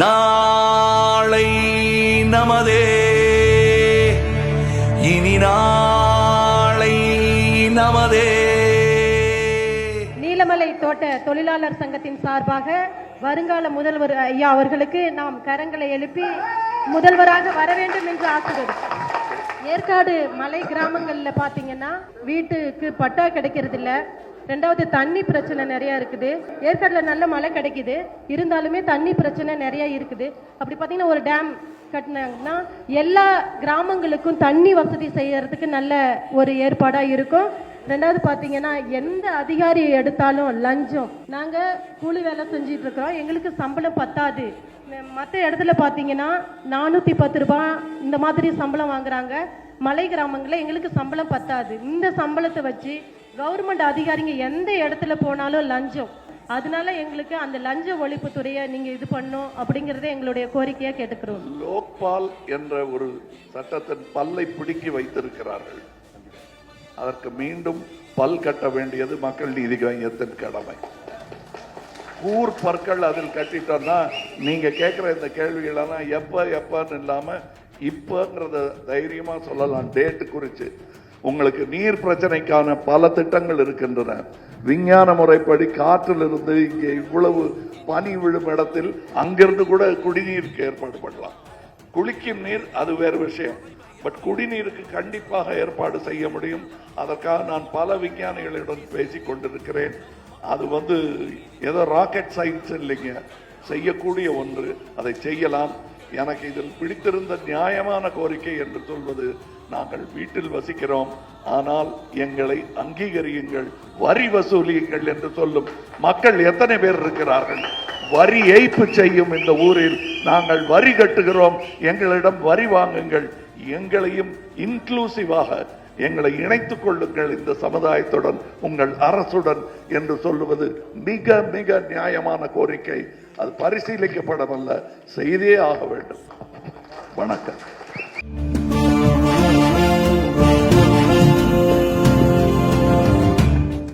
நாளை நமதே. இனி நாளை நமதே. நீலமலை தோட்ட தொழிலாளர் சங்கத்தின் சார்பாக வருங்கால முதல்வர் ஐயா அவர்களுக்கு நாம் கரங்களை எழுப்பி முதல்வராக வர வேண்டும் என்று ஆசிரியர் ஏற்காடு மலை கிராமங்களில் பார்த்தீங்கன்னா வீட்டுக்கு பட்டா கிடைக்கிறது இல்லை ரெண்டாவது தண்ணி பிரச்சனை நிறைய இருக்குது. ஏற்காடுல நல்ல மழை கிடைக்குது. இருந்தாலுமே தண்ணி பிரச்சனை நிறைய இருக்குது. அப்படி பார்த்தீங்கன்னா ஒரு டேம் கட்டினாங்கன்னா எல்லா கிராமங்களுக்கும் தண்ணி வசதி செய்யறதுக்கு நல்ல ஒரு ஏற்பாடா இருக்கும். ரெண்டாவது பார்த்தீங்கன்னா எந்த அதிகாரி எடுத்தாலும் லஞ்சம். நாங்கள் கூலி வேலை செஞ்சிட்டு இருக்கிறோம் எங்களுக்கு சம்பளம் பத்தாது. மற்ற இடத்துல பார்த்தீங்கன்னா நானூற்றி பத்து ரூபா இந்த மாதிரி சம்பளம் வாங்குறாங்க. மலை கிராமங்களில் எங்களுக்கு சம்பளம் பத்தாது. இந்த சம்பளத்தை வச்சு கவர்மெண்ட் அதிகாரிங்க எந்த இடத்துல போனாலும் லஞ்சம். அதனால எங்களுக்கு அந்த லஞ்ச ஒழிப்புத்துறையை நீங்க இது பண்ணும் அப்படிங்கறத எங்களுடைய கோரிக்கையா கேட்டுக்கிறோம். லோக்பால் என்ற ஒரு சட்டத்தின் பல்லை பிடுக்கி வைத்திருக்கிறார்கள். அதற்கு மீண்டும் பல் கட்ட வேண்டியது மக்கள் நீதி மையத்தின் கடமை. கூர் பற்கள் அதில் கட்டிட்டோம்னா நீங்க கேட்கிற இந்த கேள்விகளெல்லாம் எப்ப எப்பன்னு இல்லாம இப்போங்கிறத தைரியமாக சொல்லலாம். டேட்டு குறித்து உங்களுக்கு நீர் பிரச்சனைக்கான பல திட்டங்கள் இருக்கின்றன. விஞ்ஞான முறைப்படி காற்றிலிருந்து இங்கே இவ்வளவு பனி விழும் இடத்தில் அங்கிருந்து கூட குடிநீருக்கு ஏற்பாடு பண்ணலாம். குளிக்கும் நீர் அது வேறு விஷயம். பட் குடிநீருக்கு கண்டிப்பாக ஏற்பாடு செய்ய முடியும். அதற்காக நான் பல விஞ்ஞானிகளிடம் பேசி கொண்டிருக்கிறேன். அது வந்து ஏதோ ராக்கெட் சயின்ஸ் இல்லைங்க. செய்யக்கூடிய ஒன்று. அதை செய்யலாம். எனக்கு இதில் பிடித்திருந்த நியாயமான கோரிக்கை என்று சொல்வது நாங்கள் வீட்டில் வசிக்கிறோம். ஆனால் எங்களை அங்கீகரியுங்கள் வரி வசூலியுங்கள் என்று சொல்லும் மக்கள் எத்தனை பேர் இருக்கிறார்கள்? வரி ஏய்ப்பு செய்யும் இந்த ஊரில் நாங்கள் வரி கட்டுகிறோம். எங்களிடம் வரி வாங்குங்கள். எங்களையும் இன்க்ளூசிவாக எங்களை இணைத்துக் கொள்ளுங்கள் இந்த சமுதாயத்துடன் உங்கள் அரசுடன் என்று சொல்லுவது மிக மிக நியாயமான கோரிக்கை. அது பரிசீலிக்கப்படவல்ல செய்தே ஆக வேண்டும். வணக்கம்.